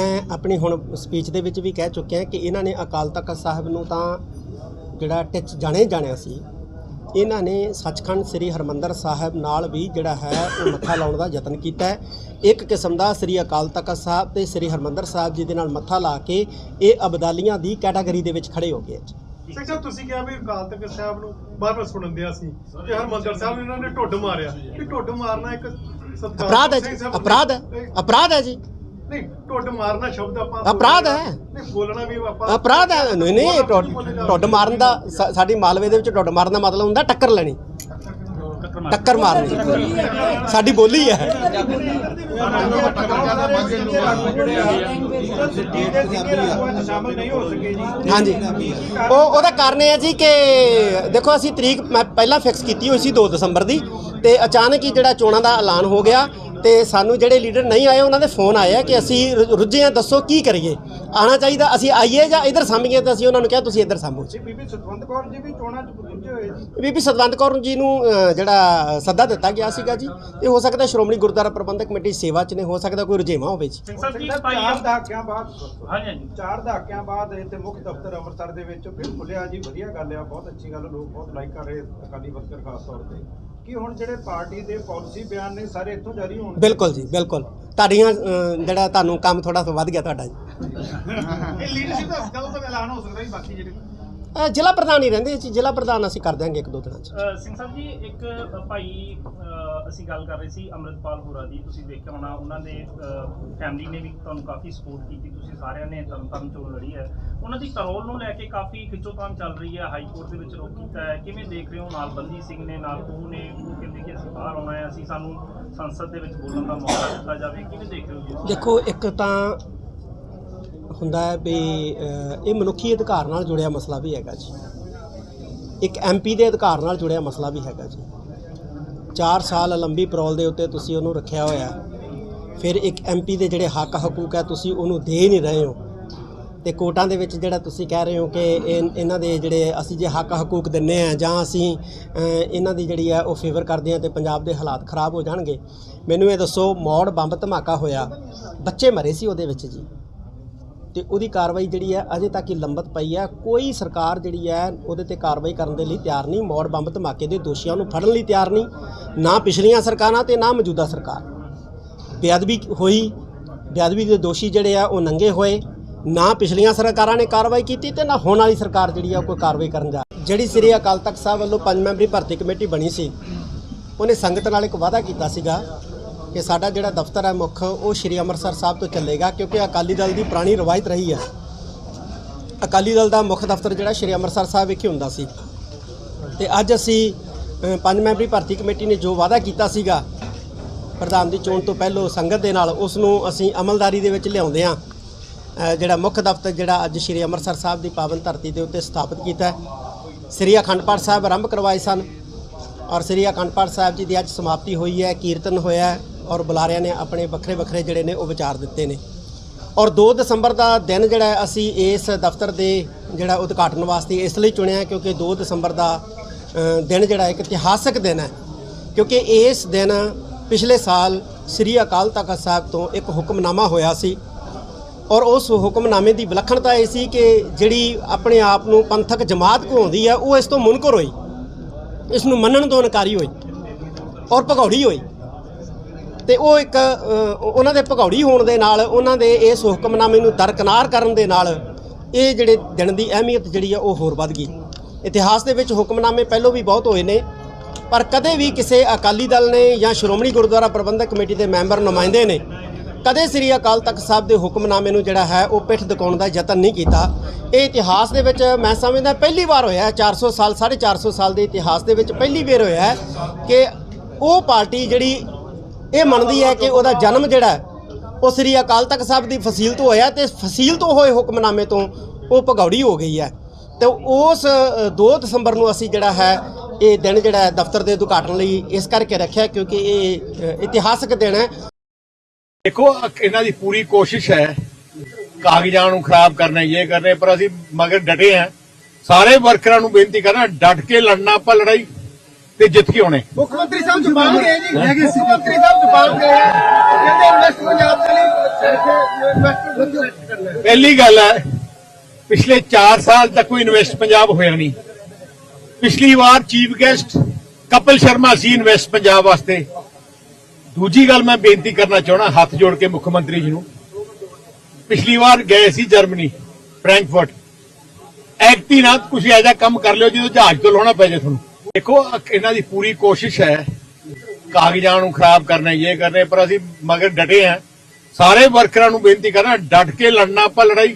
ਮੈਂ ਆਪਣੀ ਹੁਣ ਸਪੀਚ ਦੇ ਵਿੱਚ ਵੀ ਕਹਿ ਚੁੱਕਿਆ ਕਿ ਇਹਨਾਂ ਨੇ ਅਕਾਲ ਤਖਤ ਸਾਹਿਬ ਨੂੰ ਤਾਂ ਜਿਹੜਾ ਟਿਚ ਜਾਣੇ ਜਾਣਿਆ ਸੀ ਇਹਨਾਂ ਨੇ ਸੱਚਖੰਡ ਸ੍ਰੀ ਹਰਮੰਦਰ ਸਾਹਿਬ ਨਾਲ ਵੀ ਜਿਹੜਾ ਹੈ ਉਹ ਮੱਥਾ ਲਾਉਣ ਦਾ ਯਤਨ ਕੀਤਾ ਇੱਕ ਕਿਸਮ ਦਾ ਸ੍ਰੀ ਅਕਾਲ ਤਖਤ ਸਾਹਿਬ ਤੇ ਸ੍ਰੀ ਹਰਮੰਦਰ ਸਾਹਿਬ ਜੀ ਦੇ ਨਾਲ ਮੱਥਾ ਲਾ ਕੇ ਇਹ ਅਬਦਾਲੀਆਂ ਦੀ ਕੈਟਾਗਰੀ ਦੇ ਵਿੱਚ ਖੜੇ ਹੋ ਗਏ ਸਾਹਿਬ ਤੁਸੀਂ ਕਿਹਾ ਵੀ ਅਕਾਲ ਤਖਤ ਸਾਹਿਬ ਨੂੰ ਬਾਰ-ਬਾਰ ਸੁਣਨ ਦਿਆ ਸੀ ਤੇ ਹਰਮੰਦਰ ਸਾਹਿਬ ਨੂੰ ਇਹਨਾਂ ਨੇ ਢੁੱਡ ਮਾਰਿਆ। ਕਿ ਢੁੱਡ ਮਾਰਨਾ ਇੱਕ ਅਪਰਾਧ ਹੈ ਜੀ ਅਪਰਾਧ ਹੈ। ਅਪਰਾਧ ਹੈ ਜੀ। ਨਹੀਂ ਢੁੱਡ ਮਾਰਨਾ ਸ਼ਬਦ ਆਪਾਂ ਅਪਰਾਧ ਹੈ। ਨਹੀਂ ਬੋਲਣਾ ਵੀ ਆਪਾਂ ਅਪਰਾਧ ਹੈ। ਨਹੀਂ ਨਹੀਂ ਟੁੱਡ ਮਾਰਨ ਦਾ ਸਾ- ਸਾਡੀ ਮਾਲਵੇ ਦੇ ਵਿੱਚ ਟੁੱਡ ਮਾਰਨ ਦਾ ਮਤਲਬ ਹੁੰਦਾ ਟੱਕਰ ਲੈਣੀ। ਟੱਕਰ ਮਾਰਨੀ। ਸਾਡੀ ਬੋਲੀ ਹੈ। ਸ਼ਾਮਲ ਨਹੀਂ ਹੋ ਸਕੇ ਜੀ ਹਾਂਜੀ। ਉਹ ਉਹਦਾ ਕਾਰਨ ਇਹ ਹੈ ਜੀ ਕਿ ਦੇਖੋ ਅਸੀਂ ਤਰੀਕ ਮੈਂ ਪਹਿਲਾਂ ਫਿਕਸ ਕੀਤੀ ਹੋਈ ਸੀ 2 ਦਸੰਬਰ ਦੀ ਤੇ ਅਚਾਨਕ ਹੀ ਜਿਹੜਾ ਚੋਣਾਂ ਦਾ ਐਲਾਨ ਹੋ ਗਿਆ ਤੇ ਸਾਨੂੰ ਜਿਹੜੇ ਲੀਡਰ ਨਹੀਂ ਆਏ ਉਹਨਾਂ ਦੇ ਫੋਨ ਆਏ ਆ ਕਿ ਅਸੀਂ ਰੁੱਝੇ ਹਾਂ ਦੱਸੋ ਕੀ ਕਰੀਏ? ਆਣਾ ਚਾਹੀਦਾ ਅਸੀਂ ਆਈਏ ਜਾਂ ਇਧਰ ਸਾਂਭੀਏ ਤਾਂ ਅਸੀਂ ਉਹਨਾਂ ਨੂੰ ਕਿਹਾ ਤੁਸੀਂ ਇਧਰ ਸਾਂਭੋ ਜੀ। ਬੀਬੀ ਸਤਵੰਤ ਕੌਰ ਜੀ ਵੀ ਚੋਣਾਂ ਚ ਪੁੱਜੇ ਹੋਏ ਜੀ। ਬੀਬੀ ਸਤਵੰਤ ਕੌਰ ਜੀ ਨੂੰ ਜਿਹੜਾ ਸੱਦਾ ਦਿੱਤਾ ਗਿਆ ਸੀਗਾ ਜੀ ਇਹ ਹੋ ਸਕਦਾ ਸ਼੍ਰੋਮਣੀ ਗੁਰਦੁਆਰਾ ਪ੍ਰਬੰਧਕ ਕਮੇਟੀ ਸੇਵਾ ਚ ਨੇ ਹੋ ਸਕਦਾ ਕੋਈ ਰੁਝੇਵਾਂ ਹੋਵੇ ਜੀ। ਸਿੰਘ ਸਾਹਿਬ ਜੀ ਚਾਰ ਭਾਈ ਦਹਾਕਿਆਂ ਬਾਅਦ ਹਾਂਜੀ ਹਾਂਜੀ। ਚਾਰ ਦਹਾਕਿਆਂ ਬਾਅਦ ਇੱਥੇ ਮੁੱਖ ਦਫ਼ਤਰ ਅੰਮ੍ਰਿਤਸਰ ਦੇ ਵਿੱਚ ਫਿਰ ਖੁੱਲਿਆ ਜੀ ਵਧੀਆ ਗੱਲ ਆ ਬਹੁਤ ਅੱਛੀ ਗੱਲ ਲੋਕ ਬਹੁਤ ਲਾਈਕ ਕਰ ਰਹੇ ਅਕਾਲੀ ਵਰਕਰ ਖਾਸ ਤੌਰ ਤੇ। ਕੀ ਹੁਣ ਜਿਹੜੇ ਪਾਰਟੀ ਦੇ ਪਾਲਿਸੀ ਬਿਆਨ ਨੇ ਸਾਰੇ ਇੱਥੋਂ ਜਾਰੀ ਹੋਣਗੇ ਬਿਲਕੁਲ ਜੀ ਬਿਲਕੁਲ। ਤੁਹਾਡੀਆਂ ਜਿਹੜਾ ਤੁਹਾਨੂੰ ਕੰਮ ਥੋੜਾ ਵੱਧ ਗਿਆ ਤੁਹਾਡਾ ਜੀ। ਇਹ ਲੀਡਰਸ਼ਿਪ ਦਾ ਕਦੋਂ ਤੱਕ ਐਲਾਨ ਹੋ ਸਕਦਾ ਜੀ ਬਾਕੀ ਜਿਹੜੇ ਅ, ਜ਼ਿਲ੍ਹਾ ਪ੍ਰਧਾਨ ਹੀ ਰਹਿੰਦੇ ਜੀ ਜ਼ਿਲ੍ਹਾ ਪ੍ਰਧਾਨ ਅਸੀਂ ਕਰ ਦਿਆਂਗੇ ਇੱਕ ਦੋ ਦਿਨਾਂ 'ਚ। ਸਿੰਘ ਸਾਹਿਬ ਜੀ ਇੱਕ ਭਾਈ ਅਸੀਂ ਗੱਲ ਕਰ ਰਹੇ ਸੀ ਅੰਮ੍ਰਿਤਪਾਲ ਹੋਰਾ ਦੀ ਤੁਸੀਂ ਦੇਖਿਆ ਹੋਣਾ ਉਹਨਾਂ ਦੇ ਫੈਮਿਲੀ ਨੇ ਵੀ ਤੁਹਾਨੂੰ ਕਾਫੀ ਸਪੋਰਟ ਕੀਤੀ ਤੁਸੀਂ ਸਾਰਿਆਂ ਨੇ ਤਰਨਤਾਰਨ ਚੋਣ ਲੜੀ ਹੈ। ਉਹਨਾਂ ਦੀ ਕਰੋਲ ਨੂੰ ਲੈ ਕੇ ਕਾਫੀ ਖਿੱਚੋਤਾਣ ਚੱਲ ਰਹੀ ਹੈ ਹਾਈ ਕੋਰਟ ਦੇ ਵਿੱਚ ਰੋਕ ਕੀਤਾ ਹੈ। ਕਿਵੇਂ ਦੇਖ ਰਹੇ ਹੋ ਨਾਲ ਬੰਦੀ ਸਿੰਘ ਨੇ ਨਾਲ ਉਹ ਨੇ ਉਹ ਕਹਿੰਦੇ ਕਿ ਅਸੀਂ ਬਾਹਰ ਆਉਣਾ ਹੈ ਅਸੀਂ ਸਾਨੂੰ ਸੰਸਦ ਦੇ ਵਿੱਚ ਬੋਲਣ ਦਾ ਮੌਕਾ ਦਿੱਤਾ ਜਾਵੇ ਕਿਵੇਂ ਦੇਖ ਰਹੇ ਹੋ ਜੀ? ਦੇਖੋ ਇੱਕ ਤਾਂ ਹੁੰਦਾ ਹੈ ਵੀ ਇਹ ਮਨੁੱਖੀ ਅਧਿਕਾਰ ਨਾਲ ਜੁੜਿਆ ਮਸਲਾ ਵੀ ਹੈਗਾ ਜੀ। ਇੱਕ ਐਮਪੀ ਦੇ ਅਧਿਕਾਰ ਨਾਲ ਜੁੜਿਆ ਮਸਲਾ ਵੀ ਹੈਗਾ ਜੀ। 4 ਸਾਲ ਲੰਬੀ ਪੈਰੋਲ ਦੇ ਉੱਤੇ ਤੁਸੀਂ ਉਹਨੂੰ ਰੱਖਿਆ ਹੋਇਆ ਫਿਰ ਇੱਕ ਐਮਪੀ ਦੇ ਜਿਹੜੇ ਹੱਕ ਹਕੂਕ ਹੈ, ਤੁਸੀਂ ਉਹਨੂੰ ਦੇ ਨਹੀਂ ਰਹੇ ਹੋ। ਤੇ ਕੋਟਾਂ ਦੇ ਵਿੱਚ ਜਿਹੜਾ ਤੁਸੀਂ ਕਹਿ ਰਹੇ ਹੋ ਕਿ ਇਹ- ਇਹਨਾਂ ਦੇ ਜਿਹੜੇ ਅਸੀਂ ਜੇ ਹੱਕ ਹਕੂਕ ਦਿੰਨੇ ਆ ਜਾਂ ਅਸੀਂ ਇਹਨਾਂ ਦੀ ਜਿਹੜੀ ਹੈ ਉਹ ਫੇਵਰ ਕਰਦੇ ਆ ਤੇ ਪੰਜਾਬ ਦੇ ਹਾਲਾਤ ਖਰਾਬ ਹੋ ਜਾਣਗੇ। ਮੈਨੂੰ ਇਹ ਦੱਸੋ, ਮੌੜ ਬੰਬ ਧਮਾਕਾ ਹੋਇਆ। ਬੱਚੇ ਮਰੇ ਸੀ ਉਹਦੇ ਵਿੱਚ ਜੀ। ਤੇ ਉਹਦੀ ਕਾਰਵਾਈ ਜਿਹੜੀ ਹੈ ਅਜੇ ਤੱਕ ਹੀ ਲੰਬਤ ਪਈ ਹੈ। ਕੋਈ ਸਰਕਾਰ ਜਿਹੜੀ ਹੈ ਉਹਦੇ ਤੇ ਕਾਰਵਾਈ ਕਰਨ ਦੇ ਲਈ ਤਿਆਰ ਨਹੀਂ। ਮੌੜ ਬੰਬ ਧਮਾਕੇ ਦੇ ਦੋਸ਼ੀਆਂ ਨੂੰ ਫੜਨ ਲਈ ਤਿਆਰ ਨਹੀਂ। ਨਾ ਪਿਛਲੀਆਂ ਸਰਕਾਰਾਂ ਤੇ ਨਾ ਮੌਜੂਦਾ ਸਰਕਾਰ। ਬੇਅਦਬੀ ਹੋਈ। ਬੇਅਦਬੀ ਦੇ ਦੋਸ਼ੀ ਜਿਹੜੇ ਆ, ਉਹ ਨੰਗੇ ਹੋਏ। ਨਾ ਪਿਛਲੀਆਂ ਸਰਕਾਰਾਂ ਨੇ ਕਾਰਵਾਈ ਕੀਤੀ ਤੇ ਨਾ ਹੁਣ ਵਾਲੀ ਸਰਕਾਰ ਜਿਹੜੀ ਆ, ਉਹ ਕੋਈ ਕਾਰਵਾਈ ਕਰਨ ਜਾ ਜਿਹੜੀ ਸ੍ਰੀ ਅਕਾਲ ਤਖਤ ਸਾਹਿਬ ਵੱਲੋਂ ਪੰਜ ਮੈਂਬਰੀ ਭਰਤੀ ਕਮੇਟੀ ਬਣੀ ਸੀ, ਉਹਨੇ ਸੰਗਤ ਨਾਲ ਇੱਕ ਵਾਅਦਾ ਕੀਤਾ ਸੀਗਾ ਕਿ ਸਾਡਾ ਜਿਹੜਾ ਦਫ਼ਤਰ ਹੈ ਮੁੱਖ, ਉਹ ਸ੍ਰੀ ਅੰਮ੍ਰਿਤਸਰ ਸਾਹਿਬ ਤੋਂ ਚੱਲੇਗਾ ਕਿਉਂਕਿ ਅਕਾਲੀ ਦਲ ਦੀ ਪੁਰਾਣੀ ਰਵਾਇਤ ਰਹੀ ਹੈ। ਅਕਾਲੀ ਦਲ ਦਾ ਮੁੱਖ ਦਫ਼ਤਰ ਜਿਹੜਾ ਸ੍ਰੀ ਅੰਮ੍ਰਿਤਸਰ ਸਾਹਿਬ ਵਿਖੇ ਹੁੰਦਾ ਸੀ। ਤੇ ਅੱਜ ਅਸੀਂ ਪੰਜ ਮੈਂਬਰੀ ਭਰਤੀ ਕਮੇਟੀ ਨੇ ਜੋ ਵਾਅਦਾ ਕੀਤਾ ਸੀਗਾ, ਪ੍ਰਧਾਨ ਦੀ ਚੋਣ ਤੋਂ ਪਹਿਲਾਂ ਸੰਗਤ ਦੇ ਨਾਲ ਉਸ ਨੂੰ ਅਸੀਂ ਅਮਲਦਾਰੀ ਦੇ ਵਿੱਚ ਲਿਆਉਂਦੇ ਆ ਜਿਹੜਾ ਮੁੱਖ ਦਫ਼ਤਰ ਜਿਹੜਾ ਅੱਜ ਸ੍ਰੀ ਅੰਮ੍ਰਿਤਸਰ ਸਾਹਿਬ ਦੀ ਪਾਵਨ ਧਰਤੀ ਦੇ ਉੱਤੇ ਸਥਾਪਿਤ ਕੀਤਾ ਸ੍ਰੀ ਅਖੰਡ ਪਾਠ ਸਾਹਿਬ ਆਰੰਭ ਕਰਵਾਏ ਸਨ। ਔਰ ਸ੍ਰੀ ਅਖੰਡ ਪਾਠ ਸਾਹਿਬ ਜੀ ਦੀ ਅੱਜ ਸਮਾਪਤੀ ਹੋਈ ਹੈ, ਕੀਰਤਨ ਹੋਇਆ ਔਰ ਬੁਲਾਰਿਆਂ ਨੇ ਆਪਣੇ ਵੱਖਰੇ ਵੱਖਰੇ ਜਿਹੜੇ ਨੇ ਉਹ ਵਿਚਾਰ ਦਿੱਤੇ ਨੇ। ਔਰ 2 ਦਸੰਬਰ ਦਾ ਦਿਨ ਜਿਹੜਾ ਅਸੀਂ ਇਸ ਦਫ਼ਤਰ ਦੇ ਜਿਹੜਾ ਉਦਘਾਟਨ ਵਾਸਤੇ ਇਸ ਲਈ ਚੁਣਿਆ ਕਿਉਂਕਿ 2 ਦਸੰਬਰ ਦਾ ਦਿਨ ਜਿਹੜਾ ਇੱਕ ਇਤਿਹਾਸਕ ਦਿਨ ਹੈ। ਕਿਉਂਕਿ ਇਸ ਦਿਨ ਪਿਛਲੇ ਸਾਲ ਸ੍ਰੀ ਅਕਾਲ ਤਖਤ ਸਾਹਿਬ ਤੋਂ ਇੱਕ ਹੁਕਮਨਾਮਾ ਹੋਇਆ ਸੀ। ਔਰ ਉਸ ਹੁਕਮਨਾਮੇ ਦੀ ਵਿਲੱਖਣਤਾ ਇਹ ਸੀ ਕਿ ਜਿਹੜੀ ਆਪਣੇ ਆਪ ਨੂੰ ਪੰਥਕ ਜਮਾਤ ਕਹਾਉਂਦੀ ਹੈ, ਉਹ ਇਸ ਤੋਂ ਮੁਨਕਰ ਹੋਈ। ਇਸ ਨੂੰ ਮੰਨਣ ਤੋਂ ਇਨਕਾਰੀ ਹੋਈ। ਔਰ ਭਗੌੜੀ ਹੋਈ। ਤੇ ਉਹ ਇੱਕ ਉਹਨਾਂ ਦੇ ਭਗੌੜੀ ਹੋਣ ਦੇ ਨਾਲ, ਉਹਨਾਂ ਦੇ ਇਸ ਹੁਕਮਨਾਮੇ ਨੂੰ ਦਰਕਨਾਰ ਕਰਨ ਦੇ ਨਾਲ ਇਹ ਜਿਹੜੇ ਦਿਨ ਦੀ ਅਹਿਮੀਅਤ ਜਿਹੜੀ ਆ ਉਹ ਹੋਰ ਵੱਧ ਗਈ। ਇਤਿਹਾਸ ਦੇ ਵਿੱਚ ਹੁਕਮਨਾਮੇ ਪਹਿਲਾਂ ਵੀ ਬਹੁਤ ਹੋਏ ਨੇ, ਪਰ ਕਦੇ ਵੀ ਕਿਸੇ ਅਕਾਲੀ ਦਲ ਨੇ ਜਾਂ ਸ਼੍ਰੋਮਣੀ ਗੁਰਦੁਆਰਾ ਪ੍ਰਬੰਧਕ ਕਮੇਟੀ ਦੇ ਮੈਂਬਰ ਨੁਮਾਇੰਦੇ ਨੇ ਕਦੇ ਸ੍ਰੀ ਅਕਾਲ ਤਖਤ ਸਾਹਿਬ ਦੇ ਹੁਕਮਨਾਮੇ ਨੂੰ ਜਿਹੜਾ ਹੈ ਉਹ ਪਿੱਠ ਦਿਖਾਉਣ ਦਾ ਯਤਨ ਨਹੀਂ ਕੀਤਾ। ਇਹ ਇਤਿਹਾਸ ਦੇ ਵਿੱਚ ਮੈਂ ਸਮਝਦਾ ਪਹਿਲੀ ਵਾਰ ਹੋਇਆ ਹੈ 400 ਸਾਲ 450 ਸਾਲ ਦੇ ਇਤਿਹਾਸ ਦੇ ਵਿੱਚ ਪਹਿਲੀ ਵਾਰ ਹੋਇਆ ਕਿ ਉਹ ਪਾਰਟੀ ਜਿਹੜੀ ਇਹ ਮੰਨਦੀ ਹੈ ਕਿ ਉਹਦਾ ਜਨਮ ਜਿਹੜਾ ਉਹ ਸ੍ਰੀ ਅਕਾਲ ਤਖਤ ਸਾਹਿਬ ਦੀ ਫਸੀਲ ਤੋਂ ਹੋਇਆ ਤੇ ਫਸੀਲ ਤੋਂ ਹੋਏ ਹੁਕਮਨਾਮੇ ਤੋਂ ਉਹ ਭਗੌੜੀ ਹੋ ਗਈ ਹੈ। ਤੇ ਉਸ ਅ, 2 ਦਸੰਬਰ ਨੂੰ ਅਸੀਂ ਜਿਹੜਾ ਹੈ ਇਹ ਦਿਨ ਜਿਹੜਾ ਦਫ਼ਤਰ ਦੇ ਉਦਘਾਟਨ ਲਈ ਇਸ ਕਰਕੇ ਰੱਖਿਆ ਕਿਉਂਕਿ ਇਹ ਇਤਿਹਾਸਕ ਦਿਨ ਹੈ। ਦੇਖੋ ਇਹਨਾਂ ਦੀ ਪੂਰੀ ਕੋਸ਼ਿਸ਼ ਹੈ ਕਾਗਜ਼ਾਂ ਨੂੰ ਖਰਾਬ ਕਰਨਾ ਇਹ ਕਰਨੇ ਪਰ ਅਸੀਂ ਮਗਰ ਡਟੇ ਹਾਂ। ਸਾਰੇ ਵਰਕਰਾਂ ਨੂੰ ਬੇਨਤੀ ਕਰਨਾ ਡਟ ਕੇ ਲੜਨਾ ਆਪਾਂ ਲੜਾਈ। ਤੇ ਜਿੱਤ ਕੇ ਆਉਣੇ। ਮੁੱਖ ਮੰਤਰੀ ਸਾਹਿਬ ਜਪਾਨ ਗਏ ਜੀ। ਮੁੱਖ ਮੰਤਰੀ ਸਾਹਿਬ ਜਪਾਨ ਗਏ। ਕਹਿੰਦੇ ਇਨਵੈਸਟ ਪੰਜਾਬ ਦੇ ਲਈ ਇਨਵੈਸਟ ਕਰਨਾ ਹੈ। ਪਹਿਲੀ ਗੱਲ ਹੈ ਪਿਛਲੇ 4 ਸਾਲ ਤੱਕ ਕੋਈ ਇਨਵੈਸਟ ਪੰਜਾਬ ਹੋਇਆ ਨਹੀਂ। ਪਿਛਲੀ ਵਾਰ ਚੀਫ ਗੈਸਟ ਕਪਿਲ ਸ਼ਰਮਾ ਸੀ ਇਨਵੈਸਟ ਪੰਜਾਬ ਵਾਸਤੇ। ਦੂਜੀ ਗੱਲ ਮੈਂ ਬੇਨਤੀ ਕਰਨਾ ਚਾਹਣਾ ਹੱਥ ਜੋੜ ਕੇ ਮੁੱਖ ਮੰਤਰੀ ਜੀ ਨੂੰ। ਪਿਛਲੀ ਵਾਰ ਗਏ ਸੀ ਜਰਮਨੀ ਫ੍ਰੈਂਕਫਰਟ। ਐਕਟੀ ਨਾਲ ਕੁਝ ਐਜਾ ਕੰਮ ਕਰ ਲਿਓ ਜਦੋਂ ਜਹਾਜ਼ ਤੋਂ ਲਾਉਣਾ ਪੈ ਜੇ ਤੁਹਾਨੂੰ। ਦੇਖੋ ਇਹਨਾਂ ਦੀ ਪੂਰੀ ਕੋਸ਼ਿਸ਼ ਹੈ ਕਾਗਜ਼ਾਂ ਨੂੰ ਖਰਾਬ ਕਰਨਾ ਇਹ ਕਰਨੇ ਪਰ ਅਸੀਂ ਮਗਰ ਡਟੇ ਆ ਸਾਰੇ ਵਰਕਰਾਂ ਨੂੰ ਬੇਨਤੀ ਕਰਨਾ ਡਟ ਕੇ ਲੜਨਾ ਆਪਾਂ ਲੜਾਈ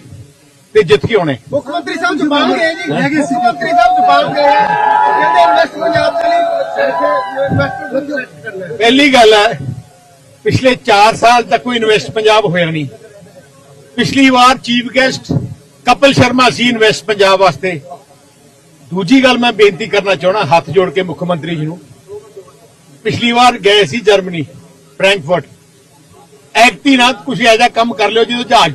ਤੇ ਜਿੱਤ ਕੇ ਆਉਣੇ। ਮੁੱਖ ਮੰਤਰੀ ਸਾਹਿਬ ਜਪਾਨ ਗਏ ਜੀ ਮੁੱਖ ਮੰਤਰੀ ਸਾਹਿਬ ਜਪਾਨ ਗਏ। ਕਹਿੰਦੇ ਇਨਵੈਸਟ ਪੰਜਾਬ ਦੇ ਲਈ ਕਰਨਾ। ਪਹਿਲੀ ਗੱਲ ਹੈ ਪਿਛਲੇ 4 ਸਾਲ ਤੱਕ ਕੋਈ ਇਨਵੈਸਟ ਪੰਜਾਬ ਹੋਇਆ ਨਹੀਂ। ਪਿਛਲੀ ਵਾਰ ਚੀਫ ਗੈਸਟ ਕਪਿਲ ਸ਼ਰਮਾ ਸੀ ਇਨਵੈਸਟ ਪੰਜਾਬ ਵਾਸਤੇ। ਦੂਜੀ ਗੱਲ ਮੈਂ ਬੇਨਤੀ ਕਰਨਾ ਚਾਹਣਾ, ਹੱਥ ਜੋੜ ਕੇ ਮੁੱਖ ਮੰਤਰੀ ਜੀ ਨੂੰ। ਪਿਛਲੀ ਵਾਰ ਗਏ ਸੀ ਜਰਮਨੀ, ਫ੍ਰੈਂਕਫਰਟ। ਐਕਟੀ ਨਾਲ ਕੁਝ ਐਜਾ ਕੰਮ ਕਰ ਲਿਓ ਜਦੋਂ ਜਹਾਜ਼